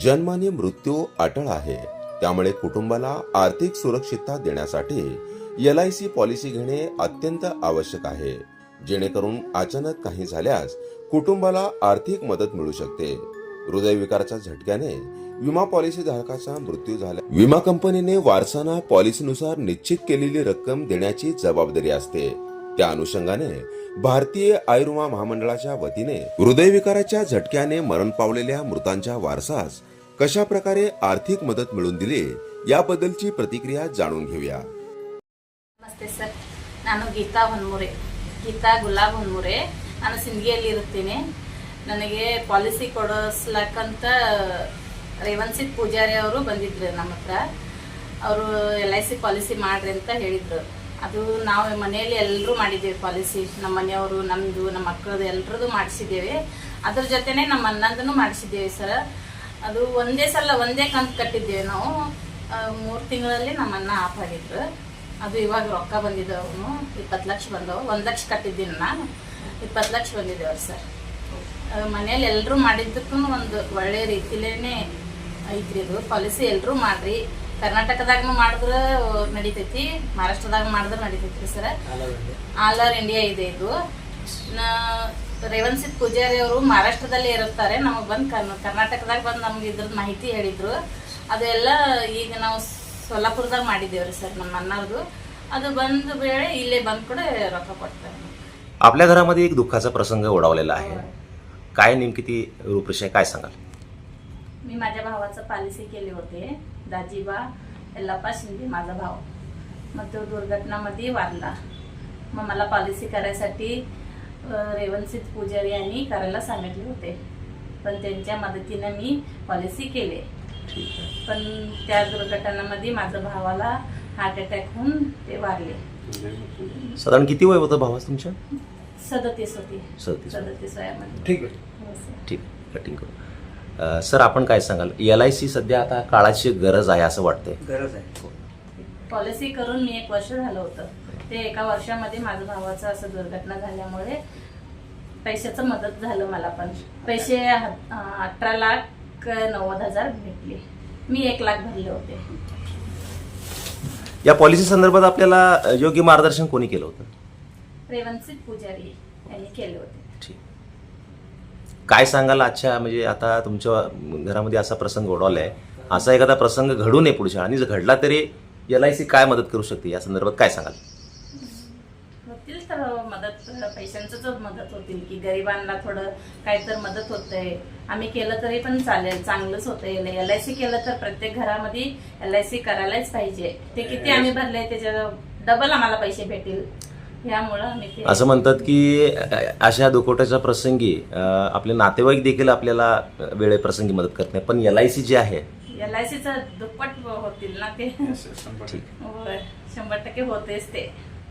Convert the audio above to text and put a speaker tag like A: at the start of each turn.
A: जन्माने मृत्यू अटळ आहे. त्यामुळे कुटुंबाला आर्थिक सुरक्षितता देण्यासाठी एल आय सी पॉलिसी घेणे अत्यंत आवश्यक आहे. जेणेकरून अचानक काही झाल्यास कुटुंबाला आर्थिक मदत मिळू शकते. हृदयविकाराच्या झटक्याने विमा पॉलिसी धारकाचा मृत्यू झाला. विमा कंपनीने वारसांना पॉलिसीनुसार निश्चित केलेली रक्कम देण्याची जबाबदारी असते. त्या अनुषंगाने भारतीय आयुर्विमा महामंडळाच्या वतीने हृदयविकाराच्या झटक्याने मरण पावलेल्या मृतांच्या वारसास कशा प्रकारे आर्थिक मदत मिळवून दिली याबद्दलची प्रतिक्रिया जाणून घेऊया
B: ನಮಸ್ತೆ ಸರ್ ನಾನು ಗೀತಾ ಹೊನ್ಮುರೆ ಗೀತಾ ಗುಲಾಬ್ ಹೊನ್ಮುರೆ ನಾನು ಸಿಂಧಿಯಲ್ಲಿ ಇರುತ್ತೇನೆ ನನಗೆ ಪಾಲಿಸಿ ಕೊಡಿಸ್ಲಕ್ಕಂತ ರೇವಂಶಿತ್ ಪೂಜಾರಿ ಅವರು ಬಂದಿದ್ರು ನಮ್ಮ ಹತ್ರ ಅವರು ಎಲ್ ಐ ಸಿ ಪಾಲಿಸಿ ಮಾಡ್ರಿ ಅಂತ ಹೇಳಿದ್ರು ಅದು ನಾವು ಮನೆಯಲ್ಲಿ ಎಲ್ಲರೂ ಮಾಡಿದ್ದೇವೆ ಪಾಲಿಸಿ ನಮ್ಮ ಮನೆಯವರು ನಮ್ಮದು ನಮ್ಮ ಮಕ್ಕಳದು ಎಲ್ಲರದು ಮಾಡಿಸಿದ್ದೇವೆ ಅದ್ರ ಜೊತೆನೆ ನಮ್ಮ ಅಣ್ಣಂದನು ಮಾಡಿಸಿದ್ದೇವೆ ಸರ್ ಅದು ಒಂದೇ ಸಲ ಒಂದೇ ಕಂತು ಕಟ್ಟಿದ್ದೇವೆ ನಾವು. ಮೂರು ತಿಂಗಳಲ್ಲಿ ನಮ್ಮ ಅಣ್ಣ ಆಫ್ ಆಗಿದ್ರು. ಅದು ಇವಾಗ ರೊಕ್ಕ ಬಂದಿದ್ದವನು ಇಪ್ಪತ್ತು ಲಕ್ಷ ಬಂದವು. ಒಂದು ಲಕ್ಷ ಕಟ್ಟಿದ್ದೀನಿ ನಾನು. ಇಪ್ಪತ್ತು ಲಕ್ಷ ಬಂದಿದ್ದೇವೆ ಸರ್. ಮನೇಲಿ ಎಲ್ಲರೂ ಮಾಡಿದ್ದಕ್ಕೂ ಒಂದು ಒಳ್ಳೆಯ ರೀತಿಲೇ ಐತ್ರಿ ಇದು ಪಾಲಿಸಿ ಎಲ್ಲರೂ ಮಾಡ್ರಿ. ಕರ್ನಾಟಕದಾಗೂ ಮಾಡಿದ್ರೆ ನಡಿತೈತಿ. ಮಹಾರಾಷ್ಟ್ರದಾಗ ಮಾಡಿದ್ರೆ ನಡಿತೈತ್ರಿ ಸರ್. ಆಲ್ ಓವರ್ ಇಂಡಿಯಾ ಇದೆ ಇದು. ರೇವಂತ್ ಸಿಂಗ್ ಪೂಜಾರಿ ಅವರು ಮಹಾರಾಷ್ಟ್ರದಲ್ಲೇ ಇರುತ್ತಾರೆ ನಮಗೆ ಬಂದು ಕರ್ನ ಕರ್ನಾಟಕದಾಗ ಬಂದು ನಮ್ಗೆ ಇದ್ರದ್ದು ಮಾಹಿತಿ ಹೇಳಿದ್ರು ಅದೆಲ್ಲ ಈಗ ನಾವು ಸೊಲ್ಲಾಪುರದಾಗ ಮಾಡಿದ್ದೇವ್ರಿ ಸರ್ ನಮ್ಮ ಅಣ್ಣವ್ರದ್ದು ಅದು ಬಂದ ವೇಳೆ ಇಲ್ಲೇ ಬಂದು ಕೂಡ ರೊಕ್ಕ ಕೊಡ್ತಾರೆ
C: आपल्या घरामध्ये एक दुःखाचा प्रसंग ओढावलेला आहे काय नेमकी ती रूपरेषा आहे? काय सांगाल
B: मी माझ्या भावाचं पॉलिसी केली होते दाजीबा यल्लाप्पा शिंदे माझा भाव मग तो दुर्घटनामध्ये वारला मग मला पॉलिसी करायसाठी अं, रेवणसिद्ध पुजारी यांनी करायला सांगितले होते. पण त्यांच्या मदतीनं मी पॉलिसी केले. पण त्या दुर्घटनेमध्ये माझ्या भावाला हार्ट अटॅक होऊन ते वारले.
C: साधारण किती वय होतं भावास तुमच्या?
B: सदतीस होती.
C: सदतीस.
B: सदतीस वयामध्ये.
D: ठीक आहे.
B: हो, सर.
C: ठीक कटिंग करू. सर आपण काय सांगाल? एल आय सी सध्या आता काळाची गरज आहे असं वाटतंय.
D: गरज आहे.
B: पॉलिसी करून मी एक वर्ष झालं होतं. ते एका वर्षामध्ये माझ्या भावाचं असं दुर्घटना झाल्यामुळे पैशाचं मदत झालं मला पण. पैसे अठरा लाख नव्वद हजार भेटले. मी एक लाख भरले होते.
C: या पॉलिसी संदर्भात आपल्याला योग्य मार्गदर्शन कोणी केलं होतं?
B: रेवणसिंग पुजारी यांनी केले होते.
C: ठीक. काय सांगाल आजच्या म्हणजे आता तुमच्या घरामध्ये असा प्रसंग ओढवला आहे असा एखादा प्रसंग घडू नये पुढच्या आणि जर घडला तरी एल आय सी काय मदत करू शकते? या संदर्भात काय सांगाल?
B: होतील तर मदत पैशांचंच मदत होतील की गरिबांना थोडं काय तर मदत होतंय. आम्ही केलं तरी पण चालेल चांगलंच होतंय. एल आय सी केलं तर प्रत्येक घरामध्ये एल आय सी करायलाच पाहिजे. ते किती आम्ही भरले त्याच्या डबल आम्हाला पैसे भेटेल यामुळं आम्ही ते
C: असं म्हणतात की अशा दुखवट्याच्या प्रसंगी आपले नातेवाईक देखील आपल्याला वेळेप्रसंगी मदत करत नाही पण एल आय सी जी आहे.
B: एल आय सीचं दुप्पट होतील ना ते? शंभर टक्के होतेच ते.